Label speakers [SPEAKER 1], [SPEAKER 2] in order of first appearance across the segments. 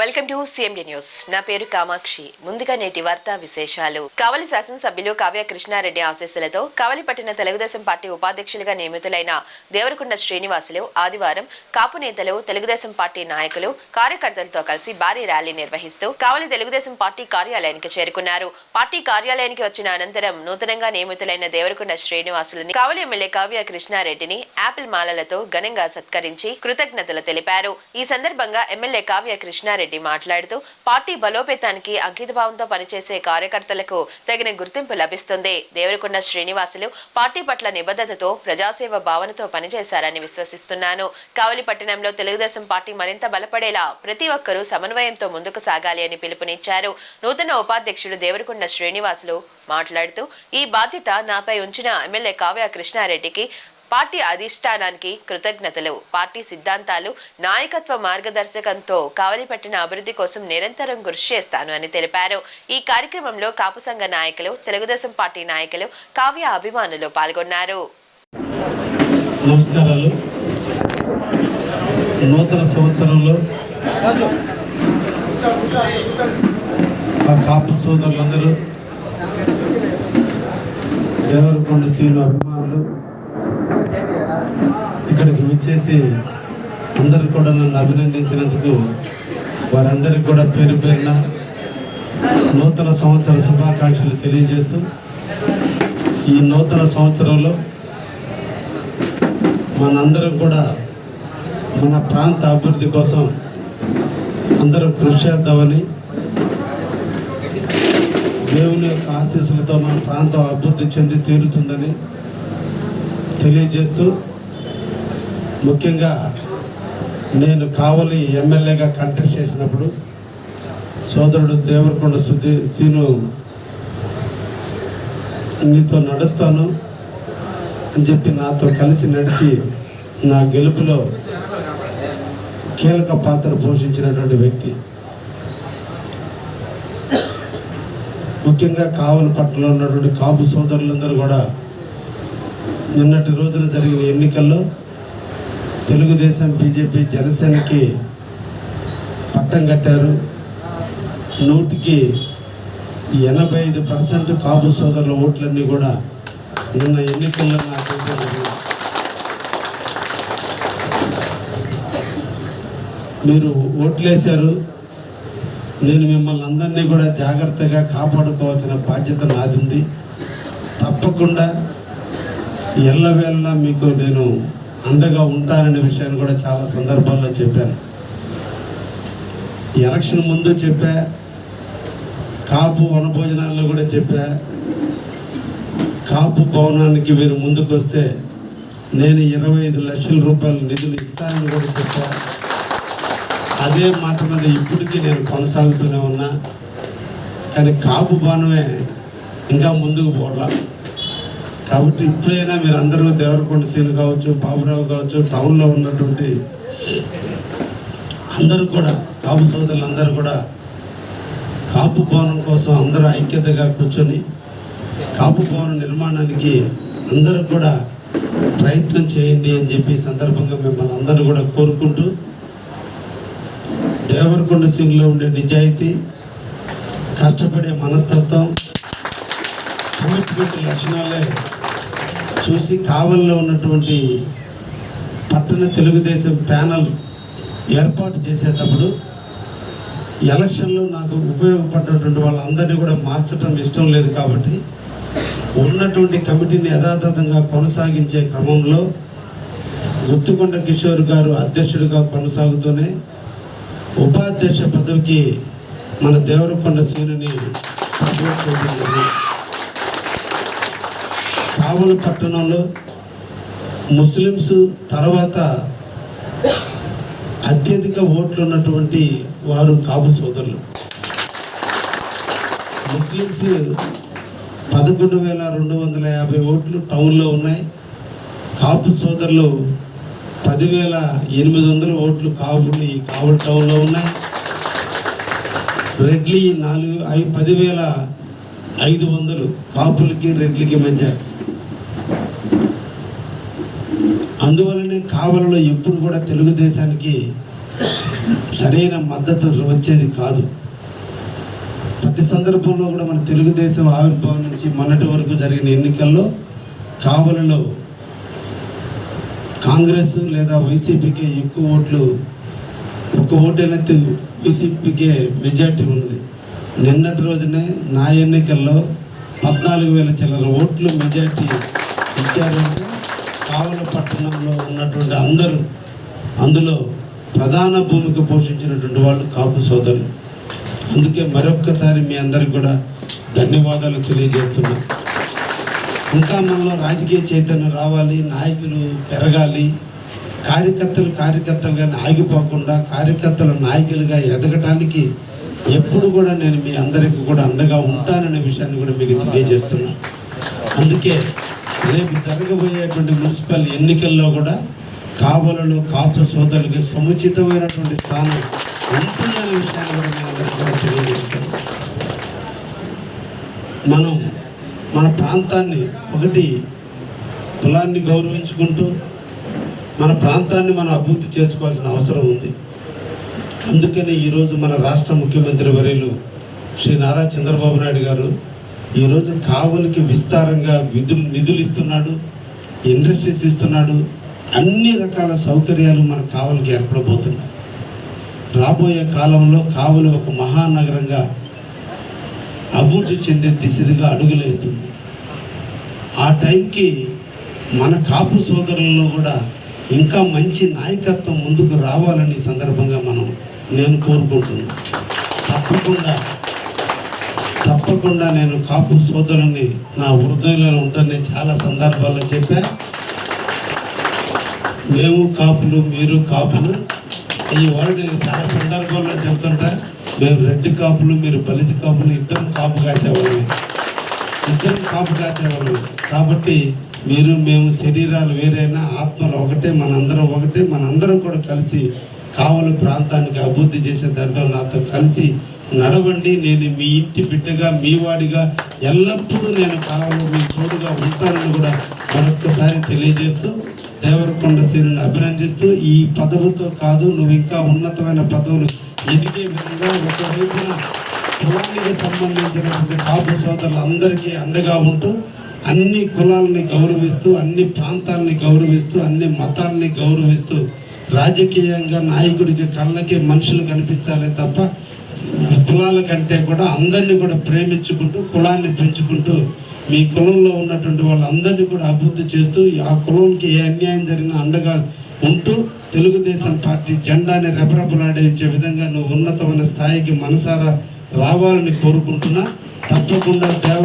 [SPEAKER 1] Welcome to CMD news. నా పేరు కామాక్షి. ముందుగా నేటి వార్తా విశేషాలు. కావలి శాసనసభ్యులు కావ్య కృష్ణారెడ్డి ఆశీస్సులతో కావలి పట్టిన తెలుగుదేశం పార్టీ ఉపాధ్యక్షులుగా నియమితులైన దేవరకొండ శ్రీనివాసులు ఆదివారం కాపు నేతలు తెలుగుదేశం పార్టీ నాయకులు కార్యకర్తలతో కలిసి భారీ ర్యాలీ నిర్వహిస్తూ కావలి తెలుగుదేశం పార్టీ కార్యాలయానికి చేరుకున్నారు. పార్టీ కార్యాలయానికి వచ్చిన అనంతరం నూతనంగా నియమితులైన దేవరకొండ శ్రీనివాసులని కావలి ఎమ్మెల్యే కావ్య కృష్ణారెడ్డిని యాపిల్ మాలలతో ఘనంగా సత్కరించి కృతజ్ఞతలు తెలిపారు. ఈ సందర్భంగా ఎమ్మెల్యే కావ్య కృష్ణారెడ్డి మాట్లాడుతూ పార్టీ బలోపేతానికి అంకితభావంతో పనిచేసే కార్యకర్తలకు తగిన గుర్తింపు లభిస్తుంది. దేవరకొండ శ్రీనివాసులు పార్టీ పట్ల నిబద్ధతతో ప్రజాసేవ భావనతో పనిచేశారని విశ్వసిస్తున్నాను. కావలి పట్టణంలో తెలుగుదేశం పార్టీ మరింత బలపడేలా ప్రతి ఒక్కరూ సమన్వయంతో ముందుకు సాగాలి అని పిలుపునిచ్చారు. నూతన ఉపాధ్యక్షుడు దేవరకొండ శ్రీనివాసులు మాట్లాడుతూ ఈ బాధ్యత నాపై ఉంచిన ఎమ్మెల్యే కావ్య కృష్ణారెడ్డికి పార్టీ అధిష్టానానికి కృతజ్ఞతలు. పార్టీ సిద్ధాంతాలు నాయకత్వ మార్గదర్శకంతో కావలిపట్టిన అభివృద్ధి కోసం నిరంతరం కృషి చేస్తాను అని తెలిపారు. ఈ కార్యక్రమంలో కాపు సంఘ నాయకులు తెలుగుదేశం పార్టీ నాయకులు కావ్య అభిమానులు పాల్గొన్నారు.
[SPEAKER 2] నమస్కారాలు. నూతన సంవత్సరంలో మా కాపు సోదరులందరూ దేవరకొండ శ్రీలు అభిమానులు ఇక్కడికి వచ్చేసి అందరు కూడా నన్ను అభినందించినందుకు వారందరికీ కూడా పేరు పేరున నూతన సంవత్సర శుభాకాంక్షలు తెలియజేస్తూ ఈ నూతన సంవత్సరంలో మనందరం కూడా మన ప్రాంత అభివృద్ధి కోసం అందరం కృషి చేద్దామని దేవుని యొక్క ఆశీస్సులతో మన ప్రాంతం అభివృద్ధి చెంది తీరుతుందని తెలియజేస్తూ ముఖ్యంగా నేను కావలి ఎమ్మెల్యేగా కంటెస్ట్ చేసినప్పుడు సోదరుడు దేవరకొండ సుధీ సీను నీతో నడుస్తాను అని చెప్పి నాతో కలిసి నడిచి నా గెలుపులో కీలక పాత్ర పోషించినటువంటి వ్యక్తి. ముఖ్యంగా కావలి పట్టణంలో ఉన్నటువంటి కాపు సోదరులందరూ కూడా నిన్నటి రోజున జరిగిన ఎన్నికల్లో తెలుగుదేశం బీజేపీ జనసేనకి పట్టం కట్టారు. నూటికి ఎనభై ఐదు పర్సెంట్ కాపు సోదరుల ఓట్లన్నీ కూడా నిన్న ఎన్నికల్లో నాకు మీరు ఓట్లేశారు. నేను మిమ్మల్ని అందరినీ కూడా జాగ్రత్తగా కాపాడుకోవాల్సిన బాధ్యత నాది ఉంది. తప్పకుండా ఎల్లవేళలా మీకు నేను అండగా ఉంటాననే విషయాన్ని కూడా చాలా సందర్భాల్లో చెప్పాను. ఎలక్షన్ ముందు చెప్పా కాపు వనభోజనాల్లో కూడా చెప్పా కాపు భవనానికి మీరు ముందుకు వస్తే నేను ఇరవై ఐదు లక్షల రూపాయల నిధులు ఇస్తానని కూడా చెప్పా. అదే మాట మీద ఇప్పటికీ నేను కొనసాగుతూనే ఉన్నా. కానీ కాపు భవనమే ఇంకా ముందుకు పోవట్లా. కాబట్టి ఇప్పుడైనా మీరు అందరూ దేవరకొండ సీను కావచ్చు బాబురావు కావచ్చు టౌన్లో ఉన్నటువంటి అందరూ కూడా కాపు సోదరులు అందరూ కూడా కాపు భవనం కోసం అందరూ ఐక్యతగా కూర్చొని కాపు భవన నిర్మాణానికి అందరూ కూడా ప్రయత్నం చేయండి అని చెప్పి సందర్భంగా మిమ్మల్ని అందరూ కూడా కోరుకుంటూ దేవరకొండ సింగ్లో ఉండే నిజాయితీ కష్టపడే మనస్తత్వం కమిట్మెంట్ లక్షణాలే చూసి కావల్లో ఉన్నటువంటి పట్టణ తెలుగుదేశం ప్యానల్ ఏర్పాటు చేసేటప్పుడు ఎలక్షన్లో నాకు ఉపయోగపడ్డటువంటి వాళ్ళందరినీ కూడా మార్చడం ఇష్టం లేదు కాబట్టి ఉన్నటువంటి కమిటీని యథాతథంగా కొనసాగించే క్రమంలో గుత్తుకొండ కిషోర్ గారు అధ్యక్షుడిగా కొనసాగుతూనే ఉపాధ్యక్ష పదవికి మన దేవరకొండ శ్రేణిని ప్రపోజ్ కావలి పట్టణంలో ముస్లిమ్స్ తర్వాత అత్యధిక ఓట్లు ఉన్నటువంటి వారు కాపు సోదరులు. ముస్లిమ్స్ పదకొండు వేల రెండు వందల యాభై ఓట్లు టౌన్లో ఉన్నాయి. కాపు సోదరులు పదివేల ఎనిమిది వందల ఓట్లు కాపులు ఈ కావలి టౌన్లో ఉన్నాయి. రెడ్లీ నాలుగు ఐదు పదివేల ఐదు వందలు కాపులకి రెడ్లకి మధ్య. అందువలనే కావలలో ఎప్పుడు కూడా తెలుగుదేశానికి సరైన మద్దతు వచ్చేది కాదు. ప్రతి సందర్భంలో కూడా మన తెలుగుదేశం ఆవిర్భావం నుంచి మొన్నటి వరకు జరిగిన ఎన్నికల్లో కావలలో కాంగ్రెస్ లేదా వైసీపీకే ఎక్కువ ఓట్లు ఒక ఓటైనా వైసీపీకే మెజార్టీ ఉంది నిన్నటి రోజునే నా ఎన్నికల్లో పద్నాలుగు వేల చిల్లర ఓట్లు మెజార్టీ ఇచ్చారంటే కావల పట్టణంలో ఉన్నటువంటి అందరూ అందులో ప్రధాన భూమిక పోషించినటువంటి వాళ్ళు కాపు సోదరులు. అందుకే మరొక్కసారి మీ అందరికి కూడా ధన్యవాదాలు తెలియజేస్తున్నాను ఇంకా మనలో రాజకీయ చైతన్యం రావాలి నాయకులు పెరగాలి కార్యకర్తలు కార్యకర్తలుగానే ఆగిపోకుండా కార్యకర్తలు నాయకులుగా ఎదగటానికి ఎప్పుడు కూడా నేను మీ అందరికీ కూడా అండగా ఉంటాననే విషయాన్ని కూడా మీకు తెలియజేస్తున్నా. అందుకే రేపు జరగబోయేటువంటి మున్సిపల్ ఎన్నికల్లో కూడా కావలలో కాపు సోదరులకి సముచితమైనటువంటి స్థానం ఉంటుందనే విషయాన్ని కూడా మీ అందరికీ కూడా తెలియజేస్తాను మనం మన ప్రాంతాన్ని ఒకటి కులాన్ని గౌరవించుకుంటూ మన ప్రాంతాన్ని మనం అభివృద్ధి చేసుకోవాల్సిన అవసరం ఉంది. అందుకనే ఈరోజు మన రాష్ట్ర ముఖ్యమంత్రి వర్యులు శ్రీ నారా చంద్రబాబు నాయుడు గారు ఈరోజు కావలికి విస్తారంగా విధులు నిధులు ఇస్తున్నాడు ఇండస్ట్రీస్ ఇస్తున్నాడు అన్ని రకాల సౌకర్యాలు మన కావలికి ఏర్పడబోతున్నాయి. రాబోయే కాలంలో కావలి ఒక మహానగరంగా అభివృద్ధి చెందే దిశగా అడుగులేస్తుంది ఆ టైంకి మన కాపు సోదరులలో కూడా ఇంకా మంచి నాయకత్వం ముందుకు రావాలని సందర్భంగా మనం నేను కోరుకుంటున్నాను తప్పకుండా తప్పకుండా నేను కాపు సోదరుని నా హృదయంలో ఉంటానని చాలా సందర్భాల్లో చెప్పా. మేము కాపులు మీరు కాపులు. ఈ వరల్డ్ నేను చాలా సందర్భాల్లో చెప్తుంటా మేము రెడ్డి కాపులు మీరు బలిజి కాపులు ఇద్దరం కాపు కాసేవాళ్ళం. ఇద్దరం కాపు కాసేవాళ్ళం. కాబట్టి మీరు మేము శరీరాలు వేరైనా ఆత్మలు ఒకటే మనందరం ఒకటే మనందరం కూడా కలిసి కావలి ప్రాంతానికి అభివృద్ధి చేసే దాంట్లో నాతో కలిసి నడవండి. నేను మీ ఇంటి బిడ్డగా మీ వాడిగా ఎల్లప్పుడూ నేను కావలో మీ తోడుగా ఉంటానని కూడా మరొక్కసారి తెలియజేస్తూ దేవరకొండ శ్రీని అభినందిస్తూ ఈ పదవితో కాదు నువ్వు ఇంకా ఉన్నతమైన పదవులు ఎదిగే విధంగా ఒకవైపున కులానికి సంబంధించినటువంటి కాపు సోదరులందరికీ అండగా ఉంటూ అన్ని కులాలని గౌరవిస్తూ అన్ని ప్రాంతాలని గౌరవిస్తూ అన్ని మతాలని గౌరవిస్తూ రాజకీయంగా నాయకుడికి కళ్ళకి మనుషులు కనిపించాలి తప్ప కులాల కంటే కూడా అందరినీ కూడా ప్రేమించుకుంటూ కులాన్ని పెంచుకుంటూ మీ కులంలో ఉన్నటువంటి వాళ్ళందరినీ కూడా అభివృద్ధి చేస్తూ ఆ కులంకి ఏ అన్యాయం జరిగినా అండగా ఉంటూ తెలుగుదేశం పార్టీ జెండాని రెపరెపలాడించే విధంగా నువ్వు ఉన్నతమైన స్థాయికి మనసారా రావాలని కోరుకుంటున్నా. తప్పకుండా దేవ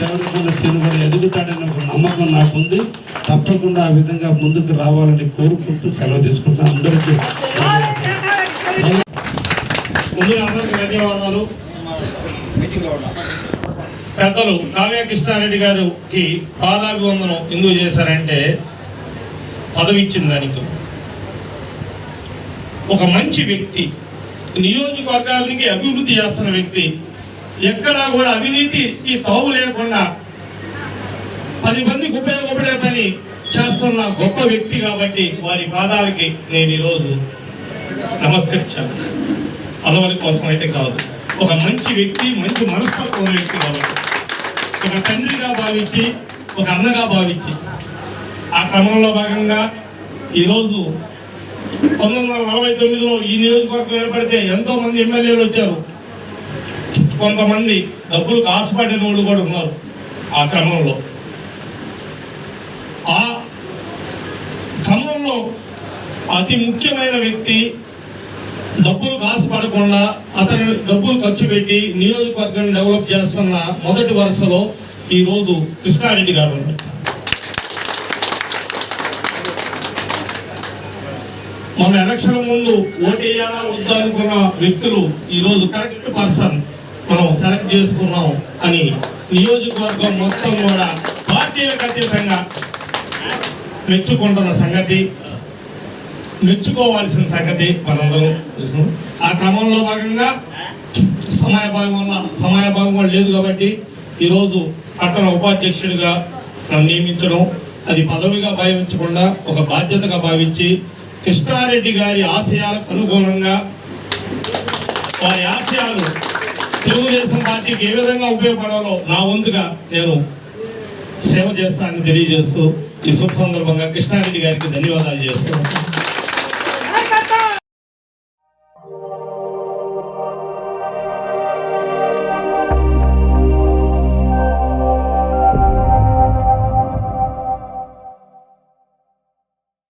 [SPEAKER 2] దేవరకొండ శ్రీనుగారు ఎదుగుతాడని ఒక నమ్మకం నాకుంది. తప్పకుండా ఆ విధంగా ముందుకు రావాలని కోరుకుంటూ సెలవు తీసుకుంటున్నా. అందరికీ
[SPEAKER 3] అందరికీ ధన్యవాదాలు. పెద్దలు కావ్య కృష్ణారెడ్డి గారికి పాదాభివందనం ఎందుకు చేశారంటే పదవి ఇచ్చిన దానికి. ఒక మంచి వ్యక్తి నియోజకవర్గానికి అభివృద్ధి చేస్తున్న వ్యక్తి ఎక్కడా కూడా అవినీతికి తావు లేకుండా పది మందికి ఉపయోగపడే పని చేస్తున్న గొప్ప వ్యక్తి కాబట్టి వారి పాదాలకి నేను ఈరోజు నమస్కరించాను. పదవుల కోసం అయితే కాదు ఒక మంచి వ్యక్తి మంచి మనస్తత్వం వ్యక్తి కాబట్టి. ఒక తండ్రిగా భావించి ఒక అన్నగా భావించి. ఆ క్రమంలో భాగంగా ఈరోజు పంతొమ్మిది వందల నలభై తొమ్మిదిలో ఈ నియోజకవర్గం ఏర్పడితే ఎంతో మంది ఎమ్మెల్యేలు వచ్చారు. కొంతమంది డబ్బులకు ఆశపడిన వాళ్ళు కూడా ఉన్నారు ఆ క్రమంలో. ఆ క్రమంలో అతి ముఖ్యమైన వ్యక్తి డబ్బులు ఆశపడకుండా అతను డబ్బులు ఖర్చు పెట్టి నియోజకవర్గాన్ని డెవలప్ చేస్తున్న మొదటి వరుసలో ఈరోజు కృష్ణారెడ్డి గారు ఉన్నారు. మన ఎలక్షన్ ముందు ఓటేయాలా వద్దా అనుకున్న వ్యక్తులు ఈరోజు కరెక్ట్ పర్సన్ మనం సెలెక్ట్ చేసుకున్నాం అని నియోజకవర్గం మొత్తం కూడా పార్టీలకు అతీతంగా మెచ్చుకుంటున్న సంగతి మెచ్చుకోవాల్సిన సంగతి మనందరం తెలుసు ఆ క్రమంలో భాగంగా సమయ భాగం వల్ల సమయభావం కూడా లేదు కాబట్టి ఈరోజు పట్టణ ఉపాధ్యక్షుడిగా నన్ను నియమించడం అది పదవిగా భావించకుండా ఒక బాధ్యతగా భావించి కృష్ణారెడ్డి గారి ఆశయాలకు అనుగుణంగా వారి ఆశయాలు తెలుగుదేశం పార్టీకి ఏ విధంగా ఉపయోగపడాలో నా వంతుగా నేను సేవ చేస్తానని తెలియజేస్తూ ఈ శుభ సందర్భంగా కృష్ణారెడ్డి గారికి ధన్యవాదాలు చేస్తున్నాను